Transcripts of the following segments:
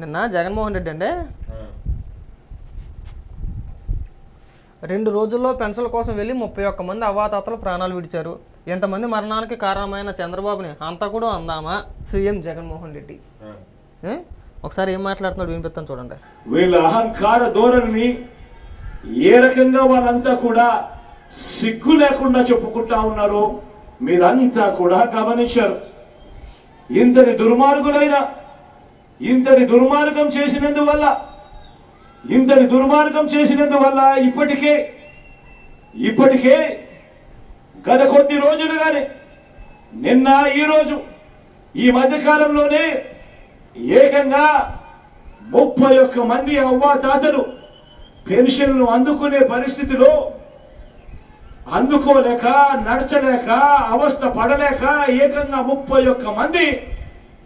నిన్న జగన్మోహన్ రెడ్డి అండి. రెండు రోజుల్లో పెన్షన్ల కోసం వెళ్ళి ముప్పై ఒక్క మంది అవాతాతలు ప్రాణాలు విడిచారు. ఎంతమంది మరణానికి కారణమైన చంద్రబాబుని అంతా కూడా అందామా? సీఎం జగన్మోహన్ రెడ్డి? ఒకసారి ఏం మాట్లాడుతున్నాడు వినిపిస్తాను చూడండి. వీళ్ళ అహంకార ధోరణిని ఏ రకంగా వాళ్ళంతా కూడా సిగ్గు లేకుండా చెప్పుకుంటా ఉన్నారో మీరంతా కూడా గమనించారు. ఇంతటి దుర్మార్గులైన ఇంతటి దుర్మార్గం చేసినందువల్ల ఇంతటి దుర్మార్గం చేసినందువల్ల ఇప్పటికే ఇప్పటికే గత కొద్ది రోజులుగానే నిన్న ఈరోజు ఈ మధ్యకాలంలోనే ఏకంగా ముప్పై ఒక్క మంది అవ్వాతాతలు పెన్షన్లు అందుకునే పరిస్థితిలో అందుకోలేక నడచలేక అవస్థ పడలేక ఏకంగా ముప్పై ఒక్క మంది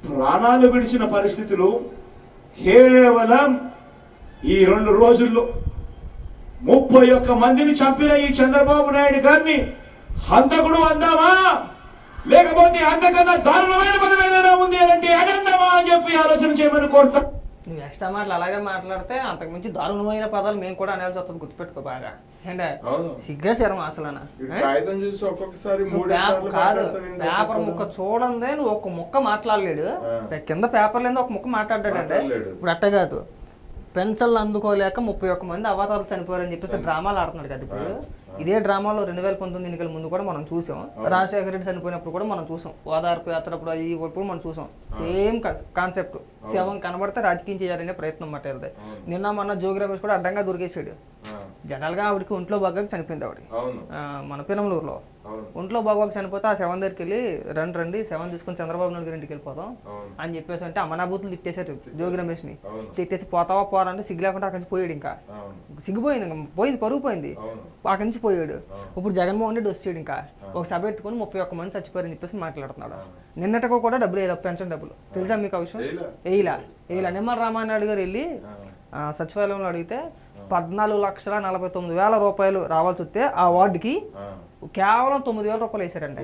ప్రాణాలు విడిచిన పరిస్థితులు కేవలం ఈ రెండు రోజుల్లో ముప్పై ఒక్క మందిని చంపిన ఈ చంద్రబాబు నాయుడు గారిని హంతకుడు అందామా? లేకపోతే అంతకన్నా దారుణమైన పదం ఏదైనా ఉంది అంటే అనందమా అని చెప్పి ఆలోచన చేయమని కోరుతా నువ్వు ఎక్స్ట్రా మాటలు అలాగే మాట్లాడితే అంతకు మించి దారుణమైన పదాలు మేము కూడా అనేసి వస్తుంది గుర్తుపెట్టుకో బాగా ఏంటే సిగ్గా శరం అసలు కాదు పేపర్? ముక్క చూడందే నువ్వు ఒక్క ముక్క మాట్లాడలేడు. కింద పేపర్ లేదా ఒక ముక్క మాట్లాడాడంటే. ఇప్పుడు అట్ట కాదు పెన్షన్లు అందుకోలేక ముప్పై ఒక్క మంది అవతారాలు చనిపోయారని చెప్పేసి డ్రామాలు ఆడుతున్నాడు కదా ఇప్పుడు. ఇదే డ్రామాలో రెండు వేల పంతొమ్మిది ఎన్నికల ముందు కూడా మనం చూసాం. రాజశేఖర రెడ్డి చనిపోయినప్పుడు కూడా మనం చూసాం. ఓదార్పు యాత్ర అప్పుడు ఇప్పుడు మనం చూసాం. Same concept. శవం కనబడితే రాజకీయం చేయాలనే ప్రయత్నం పట్టేది అవును. నిన్న మొన్న జోగి రమేష్ కూడా అడ్డంగా దొరికేసాడు జనరల్గా ఆవిడకి ఒంట్లో బాగా చనిపోయింది ఆవిడ. మన పినమలూరులో. అవును ఒంట్లో బాగోక చనిపోతే ఆ శవం దగ్గరికి వెళ్ళి రండి రండి శవం తీసుకొని చంద్రబాబు నాయుడు గారి ఇంటికి వెళ్ళిపోతాం అవును. అని చెప్పేసి అంటే అమనాభూతులు తిట్టేశారు జోగి రమేష్ని. అవును. తిట్టేసి పోతావా పోరా అంటే సిగ్గు లేకుండా అక్కడి నుంచి పోయాడు ఇంకా. సిగ్గుపోయింది ఇంకా పోయింది పరుగు పోయింది. అక్కడి నుంచి పోయాడు. ఇప్పుడు జగన్మోహన్ రెడ్డి వచ్చాడు ఇంకా. ఒక సభ పెట్టుకొని ముప్పై ఒక్క మంది చచ్చిపోయారని చెప్పేసి మాట్లాడుతున్నాడు. నిన్నటికో కూడా డబ్బులు వేయాలి పెన్షన్ డబ్బులు. తెలుసా మీకు ఆ విషయం? వేయలే. వేయలా. నిమ్మల రామానాయుడు గారు వెళ్ళి సచివాలయంలో అడిగితే పద్నాలుగు లక్షల నలభై తొమ్మిది వేల రూపాయలు రావాల్సి వస్తే ఆ వార్డుకి కేవలం తొమ్మిది వేల రూపాయలు వేసారండి.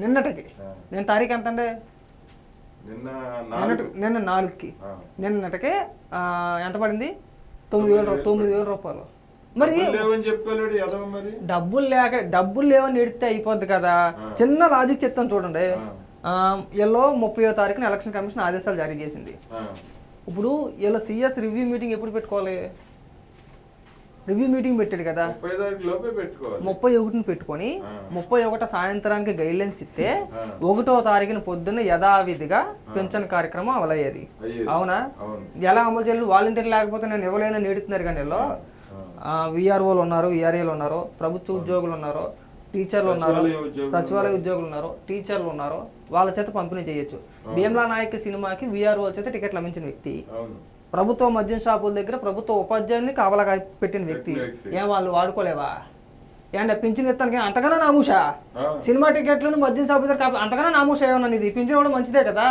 నిన్నటికి. ఆ. నేను తారీఖు ఎంత అండి నిన్న నిన్న నాలుగుకి. నిన్నటికి ఎంత పడింది? తొమ్మిది వేల తొమ్మిది వేల రూపాయలు. మరి డబ్బులు లేక డబ్బులు లేవని ఎడితే అయిపోద్ది కదా. చిన్న లాజిక్ చెప్తాను చూడండి. వీళ్ళు ముప్పయో తారీఖున ఎలక్షన్ కమిషన్ ఆదేశాలు జారీ చేసింది. ఇప్పుడు వీళ్ళ సిఎస్ రివ్యూ మీటింగ్ ఎప్పుడు పెట్టుకోవాలి? రివ్యూ మీటింగ్ పెట్టాడు కదా. ముప్పై ఒకటిని పెట్టుకొని. ముప్పై ఒకటో సాయంత్రానికి గైడ్లైన్స్ ఇస్తే. ఒకటో తారీఖున పొద్దున్న యథావిధిగా పెన్షన్ కార్యక్రమం అమలయ్యేది. అయ్యేది. అవునా? ఎలా అమలు చేయాలి? వాలంటీర్ లేకపోతే నేను ఇవ్వలేనని నేడుతున్నారు కానీ వీళ్ళు. ఆ, విఆర్ఓలు ఉన్నారు విఆర్ఏలు ఉన్నారు ప్రభుత్వ ఉద్యోగులు ఉన్నారు టీచర్లు ఉన్నారు సచివాలయ ఉద్యోగులు ఉన్నారు. టీచర్లు ఉన్నారు వాళ్ళ చేత పంపిణీ చేయొచ్చు. భీమ్లా నాయక్ సినిమాకి విఆర్ఓ చేత టికెట్లు అమ్మించిన వ్యక్తి ప్రభుత్వ మద్యం షాపుల దగ్గర ప్రభుత్వ ఉపాధ్యాయుల్ని కావలా పెట్టిన వ్యక్తి. ఏం వాళ్ళు వాడుకోలేవా? ఏంటంటే పింఛన్ ఇస్తానికి అంతగానో నామూషా. సినిమా టికెట్లు మద్యం షాపు దగ్గర అంతగానో నామూషా ఏమన్నా ఇది పింఛన్ కూడా మంచిదే కదా.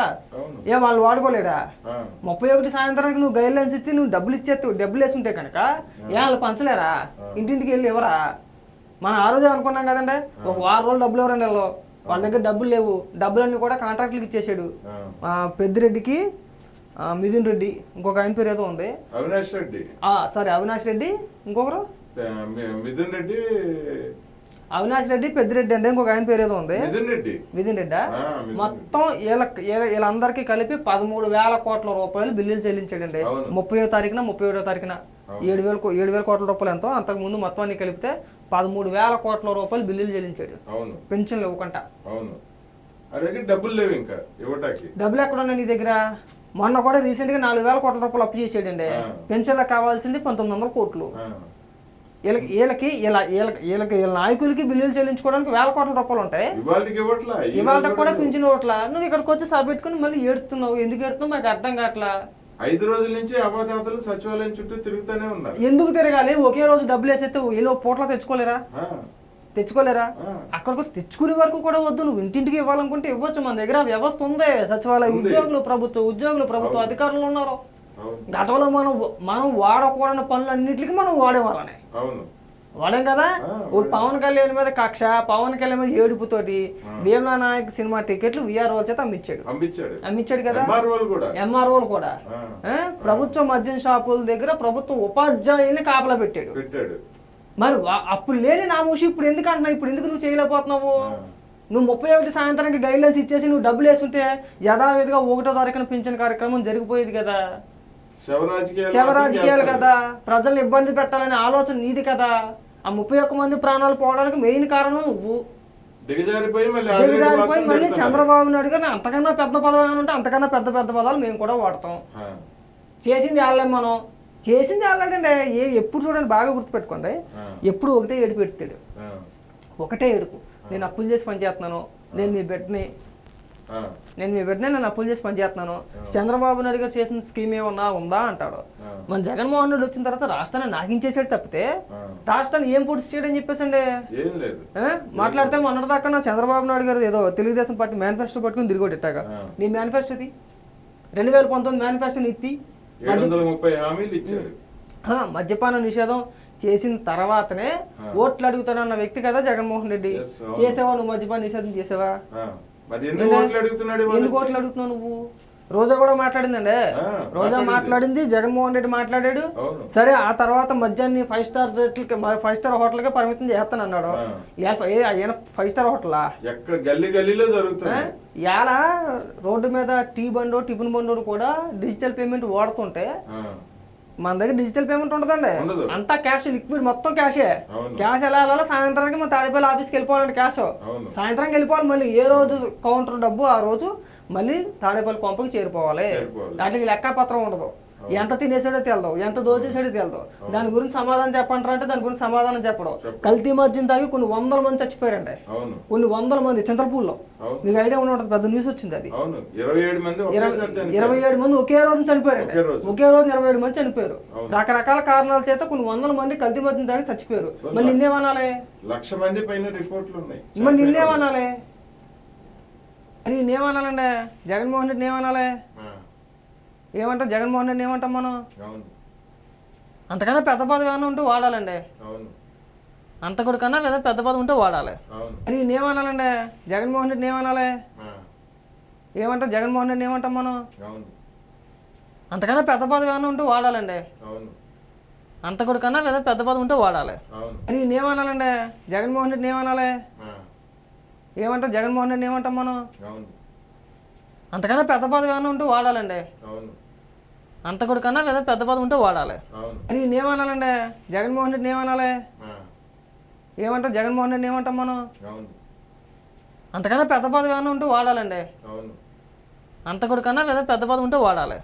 ఏం వాళ్ళు వాడుకోలేరా? ముప్పై ఒకటి సాయంత్రానికి నువ్వు గైడ్ లైన్స్ ఇచ్చి నువ్వు డబ్బులు ఇచ్చేస్తే డబ్బులు వేసుంటే కనుక ఏ వాళ్ళు పంచలేరా? ఇంటింటికి వెళ్ళి ఎవరా? మనం ఆ రోజే అనుకున్నాం కదండి. ఒక వారం రోజులు డబ్బులు ఎవరండి వాళ్ళు వాళ్ళ దగ్గర డబ్బులు లేవు. డబ్బులన్నీ కూడా కాంట్రాక్టులకు ఇచ్చేసాడు. పెద్దిరెడ్డికి మిథున్ రెడ్డి ఇంకొక ఆయన పేరు ఏదో ఉంది. అవినాష్ రెడ్డి. సారీ అవినాష్ రెడ్డి ఇంకొకరు? మిథున్ రెడ్డి. అవినాష్ రెడ్డి పెద్దిరెడ్డి అంటే ఇంకొక ఆయన పేరు ఏదో ఉంది. మిథున్ రెడ్డి. మొత్తం వీళ్ళ వీళ్ళ- వీళ్ళందరికీ కలిపి పదమూడు వేల కోట్ల రూపాయలు బిల్లులు చెల్లించాడండి. ముప్పై తారీఖున ముప్పై ఒకటో తారీఖున. ఏడు వేల ఏడు వేల కోట్ల రూపాయలు ఎంతో అంతకు ముందు మొత్తం అన్ని కలిపితే పదమూడు వేల కోట్ల రూపాయలు బిల్లులు చెల్లించాడు. పెన్షన్లు ఇవ్వకుండా. డబ్బులు లేవు ఇంకా ఇవ్వటానికి. డబ్బులు ఎక్కడ ఉన్నాయి నీ దగ్గర? మొన్న కూడా రీసెంట్గా నాలుగు వేల కోట్ల రూపాయలు అప్పు చేసాడండి ఆ. పెన్షన్లకు కావాల్సింది పంతొమ్మిది వందల కోట్లు. వీళ్ళకి వీళ్ళకి ఇలా వీళ్ళకి వీళ్ళకి వీళ్ళ నాయకులకి బిల్లులు చెల్లించుకోవడానికి వేల కోట్ల రూపాయలు ఉంటాయి. ఇవ్వట్లా? ఇవాళ కూడా పింఛన్ ఓట్లా నువ్వు ఇక్కడికి వచ్చి సభ పెట్టుకుని మళ్ళీ ఏడుతున్నావు ఎందుకు ఏడుతున్నావు మాకు అర్థం కావట్లా? ఐదు రోజుల నుంచి అవాతాతలు సచివాలయం చుట్టూ తిరుగుతూనే ఉన్నారు. ఎందుకు తిరగాలి? ఒకే రోజు డబ్బులు వేసేస్తే ఏలో పూట్ల తెచ్చుకోలేరా? తెచ్చుకోలేరా? అక్కడికి తెచ్చుకునే వరకు కూడా వద్దు. నువ్వు ఇంటింటికి ఇవ్వాలనుకుంటే ఇవ్వచ్చు. మన దగ్గర వ్యవస్థ ఉంది. సచివాలయ ఉంది. ఉద్యోగులు ప్రభుత్వ ఉద్యోగులు ప్రభుత్వ. అధికారులు ఉన్నారు. గతంలో మనం మనం వాడకూడని పనులన్నిటికీ మనం వాడేవాళ్ళని వాడేం కదా? ఇప్పుడు. పవన్ కళ్యాణ్ మీద కక్ష పవన్ కళ్యాణ్ మీద ఏడుపుతోటి. భీమ్లా నాయక్ సినిమా టికెట్లు విఆర్ వాళ్ళ చేత అమ్మిచ్చాడు. అమ్మిచ్చాడు. కదా? ఎంఆర్ఓలు కూడా? ప్రభుత్వ మద్యం షాపుల దగ్గర ప్రభుత్వ ఉపాధ్యాయుల్ని కాపలా పెట్టాడు. మరి అప్పుడు లేని నామూషి ఇప్పుడు ఎందుకు అంటున్నావు ఇప్పుడు ఎందుకు నువ్వు చేయలేకపోతున్నావు. నువ్వు ముప్పై ఒకటి సాయంత్రానికి గైడ్లైన్స్ ఇచ్చేసి నువ్వు డబ్బులు వేస్తుంటే యథావిధిగా ఒకటో తారీఖున పింఛన్ కార్యక్రమం జరిగిపోయేది కదా శవ రాజకీయాలు శవ మాత్రం రాజకీయాలు చేస్తారు. కదా ప్రజల్ని ఇబ్బంది పెట్టాలనే ఆలోచన నీది కదా ఆ ముప్పై ఒక్క మంది ప్రాణాలు పోవడానికి మెయిన్ కారణం నువ్వు దిగజారిపోయి మళ్ళీ. చంద్రబాబు నాయుడు గారు అంతకన్నా పెద్ద పదవి ఉంటే అంతకన్నా పెద్ద పెద్ద పదాలు మేము కూడా వాడతాం. చేసింది వాళ్ళే మనం చేసింది వాళ్ళంటే ఏ ఎప్పుడు చూడండి బాగా గుర్తుపెట్టుకోండి. ఎప్పుడు ఒకటే ఏడుపు పెడతాడు. ఒకటే ఏడుపు. నేను అప్పులు చేసి పనిచేస్తున్నాను నేను మీ బిడ్డని. నేను మీ బిడ్డని నేను అప్పులు చేసి పనిచేస్తున్నాను చంద్రబాబు నాయుడు గారు చేసిన స్కీమ్ ఏమన్నా ఉందా అంటాడు. మన జగన్మోహన్ రెడ్డి వచ్చిన తర్వాత రాష్ట్రాన్ని నాకించేసాడు తప్పితే. రాష్ట్రాన్ని ఏం పొడిచి చేయడని చెప్పేసండి ఆ? మాట్లాడితే మొన్నటిదాకా నా చంద్రబాబు నాయుడు గారు ఏదో తెలుగుదేశం పార్టీ మేనిఫెస్టో పట్టుకుని తిరిగొట్టి ఇట్టాగా ఆ. నీ మేనిఫెస్టోది? రెండు వేల పంతొమ్మిది మేనిఫెస్టోని ఇత్తి మద్యపాన నిషేధం చేసిన తర్వాతనే. ఓట్లు అడుగుతానన్న వ్యక్తి కదా జగన్మోహన్ రెడ్డి. చేసావా నువ్వు మద్యపాన నిషేధం చేసావా? ఎందుకు ఓట్లు అడుగుతున్నావు నువ్వు? రోజా కూడా మాట్లాడిందండి. రోజా మాట్లాడింది. జగన్మోహన్ రెడ్డి మాట్లాడాడు. సరే ఆ తర్వాత మధ్యాహ్నం ఫైవ్ స్టార్ రేట్లకి ఫైవ్ స్టార్ హోటల్కి పరిమితం చేస్తాను అన్నాడు. ఆయన ఫైవ్ స్టార్ హోటలా? ఎక్కడ గల్లీ గల్లీలో జరుగుతుంది. ఇవాళ రోడ్డు మీద టీ బండో టిఫిన్ బండోడు కూడా డిజిటల్ పేమెంట్ వాడుతుంటే. మన దగ్గర డిజిటల్ పేమెంట్ ఉండదండి. ఉండదు. అంతా క్యాష్ లిక్విడ్ మొత్తం క్యాషే. క్యాష్ ఎలా వెళ్ళాలో సాయంత్రానికి మన తాడిపల్లి ఆఫీస్కి వెళ్ళిపోవాలండి క్యాష్. సాయంత్రానికి వెళ్ళిపోవాలి మళ్ళీ. ఏ రోజు కౌంటర్ డబ్బు ఆ రోజు మళ్ళీ తాడేపల్లి కొంపకి చేరిపోవాలి. వాటికి లెక్కపత్రం ఉండదు. ఎంత తినేసాడో తెలదు ఎంత దోచేసాడో తెలదు. దాని గురించి సమాధానం చెప్పంటారా అంటే దాని గురించి సమాధానం చెప్పడం. కల్తీ మద్యం తాగి కొన్ని వందల మంది చచ్చిపోయారండి. కొన్ని వందల మంది అవును. మీకు ఐడియా ఉండి ఉంటుంది పెద్ద న్యూస్ వచ్చింది అది. ఇరవై ఏడు మంది ఒకే రోజు చనిపోయారండి. ఒకే రోజు. ఇరవై ఏడు మంది చనిపోయారు. రకరకాల కారణాల చేత కొన్ని వందల మంది కల్తీ మద్యం తాగి చచ్చిపోయారు. మరి నిన్నేమనాలి లక్ష మంది పైన రిపోర్ట్లు ఉన్నాయి. మరి నిన్నేమనాలి మరి నిన్నేమనాలండి జగన్మోహన్ రెడ్డి ఏమనాలి ఆ, ఏమంటాం జగన్మోహన్ రెడ్డి ఏమంటాం మనం? అంతకన్నా పెద్ద పదవి ఏమైనా ఉంటే వాడాలండి. అంతకుడు కన్నా లేదా పెద్ద పదవి ఉంటే వాడాలి. అవును. మరి ఏమనాలండి జగన్మోహన్ రెడ్డి ఏమనాలి? ఆ, ఏమంటాం జగన్మోహన్ రెడ్డి ఏమంటాం మనం? అంతకన్నా పెద్ద పదవి ఏమైనా ఉంటే వాడాలండి. అంతకుడు కన్నా లేదా పెద్ద పదవి ఉంటే వాడాలి. అవును. మరి ఏమనాలండి జగన్మోహన్ రెడ్డి ఏమనాలి? ఆ, ఏమంటాం జగన్మోహన్ రెడ్డి ఏమంటాం మనం? అంతకన్నా పెద్ద పదవి ఏమైనా ఉంటే వాడాలండి. అంతకుడు కన్నా లేదా పెద్ద పదవి ఉంటే వాడాలి. మరి ఏమనాలండి జగన్మోహన్ రెడ్డి ఏమనాలి ఏమంటాం జగన్మోహన్ రెడ్డి ఏమంటాం మనం? అంతకన్నా పెద్ద పదవి ఏమైనా ఉంటే వాడాలండి. అంతకుడు కన్నా లేదా పెద్ద పదవి ఉంటే వాడాలి.